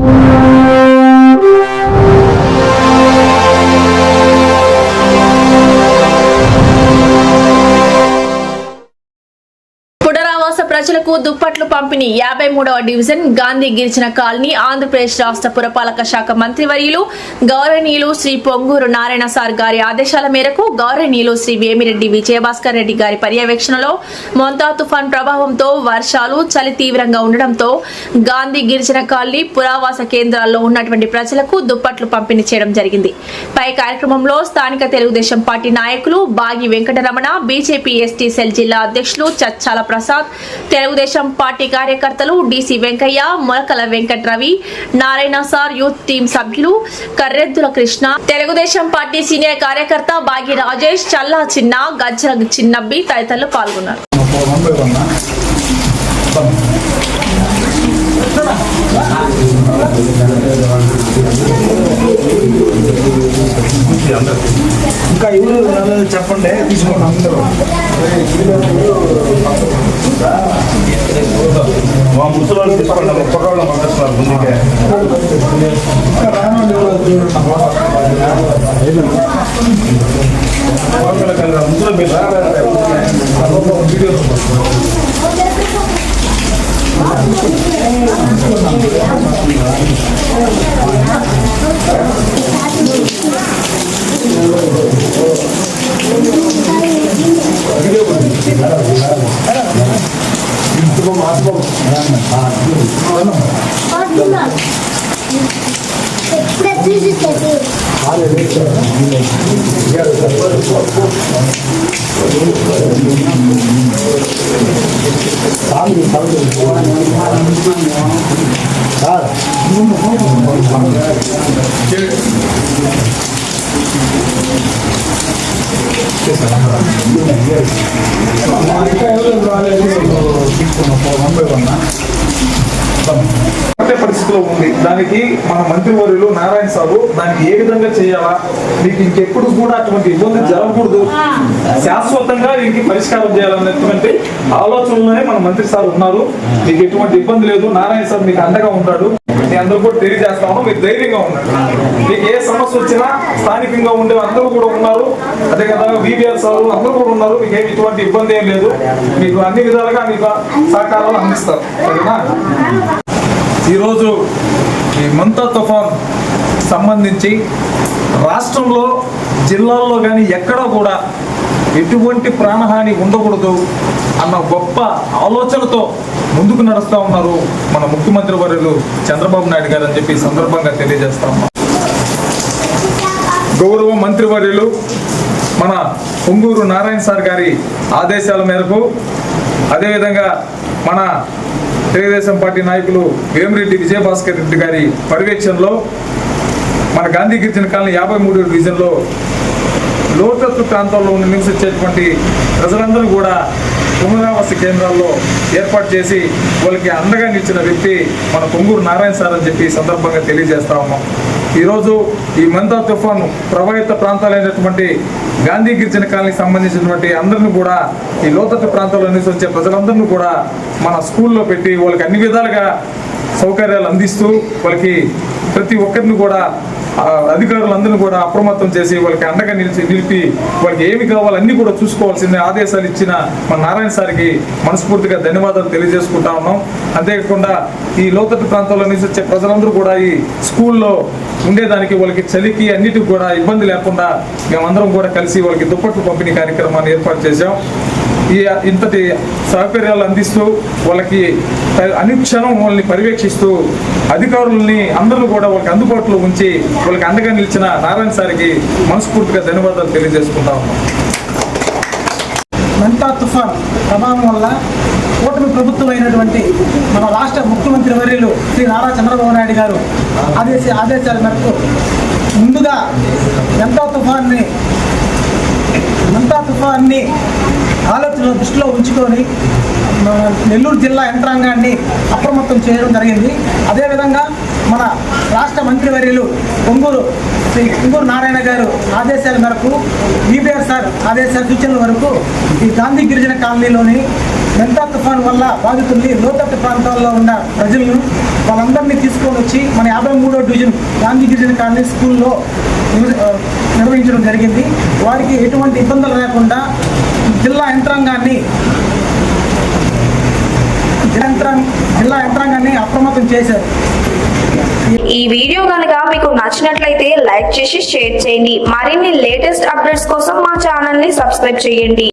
పునరావాస ప్రజలకు దుప్పట్లు పంపిణీ. యాభై మూడవ డివిజన్ గాంధీ గిరిజన కాలనీ ఆంధ్రప్రదేశ్ రాష్ట్ర పురపాలక శాఖ మంత్రివర్యులు గౌరవనీయులు శ్రీ పొంగూరు నారాయణ సార్ గారి ఆదేశాల మేరకు గౌరవనీయులు శ్రీ వేమిరెడ్డి విజయభాస్కర్ రెడ్డి గారి పర్యవేక్షణలో మొంతా తుఫాన్ ప్రభావంతో వర్షాలు చలి తీవ్రంగా ఉండడంతో గాంధీ గిరిజన కాలనీ పురావాస కేంద్రాల్లో ఉన్నటువంటి ప్రజలకు దుప్పట్లు పంపిణీ చేయడం జరిగింది. పై కార్యక్రమంలో స్థానిక తెలుగుదేశం పార్టీ నాయకులు Bagi Venkataramana BJP ST cell జిల్లా అధ్యక్షులు చచ్చాల ప్రసాద్ తెలుగుదేశం పార్టీ కార్యకర్తలు DC Venkaiah Molakala Venkata Ravi Narayana sir youth team సభ్యులు కర్రెద్దుల కృష్ణ తెలుగుదేశం పార్టీ సీనియర్ కార్యకర్త బాగి రాజేష్ చల్లా చిన్న గజ్జల చిన్నబ్బి తదితరులు పాల్గొన్నారు. ఇంకా ఎవరు చెప్పండి తీసుకోండి అందరూ. ముసలి తీసుకోండి కుర్రోళ్ళని పంపిస్తున్నారు ముందుకే. ఇంకా రానోళ్ళు ఎవరో చూడండి. ముసలి మీరు వీడియో ఇంకా తీసుకున్నాం వన్ బై వన్ ఒకటే పరిస్థితిలో ఉంది. దానికి మన మంత్రివర్యులు నారాయణ సాబు దానికి ఏ విధంగా చేయాలా? మీకు ఇంకెప్పుడు కూడా అటువంటి ఇబ్బంది జరగకూడదు. శాశ్వతంగా దీనికి పరిష్కారం చేయాలన్నటువంటి ఆలోచనలోనే మన మంత్రి సార్ ఉన్నారు. మీకు ఎటువంటి ఇబ్బంది లేదు. నారాయణ సార్ మీకు అండగా ఉంటాడు. అందరూ కూడా తెలియజేస్తాము మీరు ధైర్యంగా ఉండండి. మీకు ఏ సమస్య వచ్చినా స్థానికంగా ఉండే అందరూ కూడా ఉన్నారు. అదే కదా వివిఆర్ సార్ అందరూ కూడా ఉన్నారు. మీకు ఏమి ఇటువంటి ఇబ్బంది ఏం లేదు. మీకు అన్ని విధాలుగా మీకు సహకారాలు అందిస్తారు. సరేనా? ఈరోజు ఈ మంతా తుఫాన్ సంబంధించి రాష్ట్రంలో జిల్లాల్లో కానీ ఎక్కడా కూడా ఎటువంటి ప్రాణహాని ఉండకూడదు అన్న గొప్ప ఆలోచనతో ముందుకు నడుస్తూ ఉన్నారు మన ముఖ్యమంత్రి వర్యులు చంద్రబాబు నాయుడు గారు అని చెప్పి సందర్భంగా తెలియజేస్తా ఉన్నాం. గౌరవ మంత్రివర్యులు మన పొంగూరు నారాయణ సార్ గారి ఆదేశాల మేరకు అదేవిధంగా మన తెలుగుదేశం పార్టీ నాయకులు వేమిరెడ్డి విజయభాస్కర్ రెడ్డి గారి పర్యవేక్షణలో మన గాంధీ గిరిజన కాలనీ యాభై మూడు డివిజన్లో లోతట్టు ప్రాంతాల్లో ఉన్న నివసించేటువంటి ప్రజలందరూ కూడా పునరావాస కేంద్రాల్లో ఏర్పాటు చేసి వాళ్ళకి అండగా నిలిచిన వ్యక్తి మన పొంగూరు నారాయణ సార్ అని చెప్పి సందర్భంగా తెలియజేస్తా ఉన్నాం. ఈరోజు ఈ మంతా తుఫాను ప్రభావిత ప్రాంతాలైనటువంటి గాంధీ గిరిజన కాలనీకి సంబంధించినటువంటి అందరిని కూడా ఈ లోతట్టు ప్రాంతాల్లో నివసించే ప్రజలందరినీ కూడా మన స్కూల్లో పెట్టి వాళ్ళకి అన్ని విధాలుగా సౌకర్యాలు అందిస్తూ వాళ్ళకి ప్రతి ఒక్కరిని కూడా అధికారులందరినీ కూడా అప్రమత్తం చేసి వాళ్ళకి అండగా నిలిచి నిలిపి వాళ్ళకి ఏమి కావాలో కూడా చూసుకోవాల్సిందే ఆదేశాలు ఇచ్చిన మన నారాయణ సార్కి మనస్ఫూర్తిగా ధన్యవాదాలు తెలియజేసుకుంటా ఉన్నాం. అంతేకాకుండా ఈ లోతట్టు ప్రాంతాల్లో నివసించే ప్రజలందరూ కూడా ఈ స్కూల్లో ఉండేదానికి వాళ్ళకి చలికి అన్నిటికి కూడా ఇబ్బంది లేకుండా మేమందరం కూడా కలిసి వాళ్ళకి దుప్పట్లు పంపిణీ కార్యక్రమాన్ని ఏర్పాటు చేశాం. ఈ ఇంతటి సౌకర్యాలు అందిస్తూ వాళ్ళకి అనుక్షణం వాళ్ళని పర్యవేక్షిస్తూ అధికారులని అందరూ కూడా వాళ్ళకి అందుబాటులో ఉంచి వాళ్ళకి అండగా నిలిచిన నారాయణ సార్కి మనస్ఫూర్తిగా ధన్యవాదాలు తెలియజేసుకుంటా ఉన్నాం. మెంతా తుఫాన్ ప్రభావం వల్ల కూటమి ప్రభుత్వం అయినటువంటి మన రాష్ట్ర ముఖ్యమంత్రి వర్యులు శ్రీ నారా చంద్రబాబు నాయుడు గారు ఆదేశ ఆదేశాల మేరకు ముందుగా మెంతా తుఫాన్ని మెంతా తుఫాన్ని ఆలోచన దృష్టిలో ఉంచుకొని నెల్లూరు జిల్లా యంత్రాంగాన్ని అప్రమత్తం చేయడం జరిగింది. అదేవిధంగా మన రాష్ట్ర మంత్రివర్యులు పొంగూరు శ్రీ పొంగూరు నారాయణ గారు ఆదేశాల మేరకు ఈబీఆర్ సార్ ఆదేశాల సూచనల వరకు ఈ గాంధీ గిరిజన కాలనీలోని మెంతా తుఫాన్ వల్ల బాధితుల్ని లోతట్టు ప్రాంతాల్లో ఉన్న ప్రజలను వాళ్ళందరినీ తీసుకొని వచ్చి మన యాభై మూడో డివిజన్ గాంధీ గిరిజన కాలనీ స్కూల్లో నిర్వహించడం జరిగింది. వారికి ఎటువంటి ఇబ్బందులు లేకుండా జిల్లా యంత్రాంగాన్ని జిల్లా యంత్రాంగాన్ని అప్రమత్తం చేశారు. ఈ వీడియో కనుక మీకు నచ్చినట్లయితే లైక్ చేసి షేర్ చేయండి. మరిన్ని లేటెస్ట్ అప్డేట్స్ కోసం మా ఛానల్ని సబ్స్క్రైబ్ చేయండి.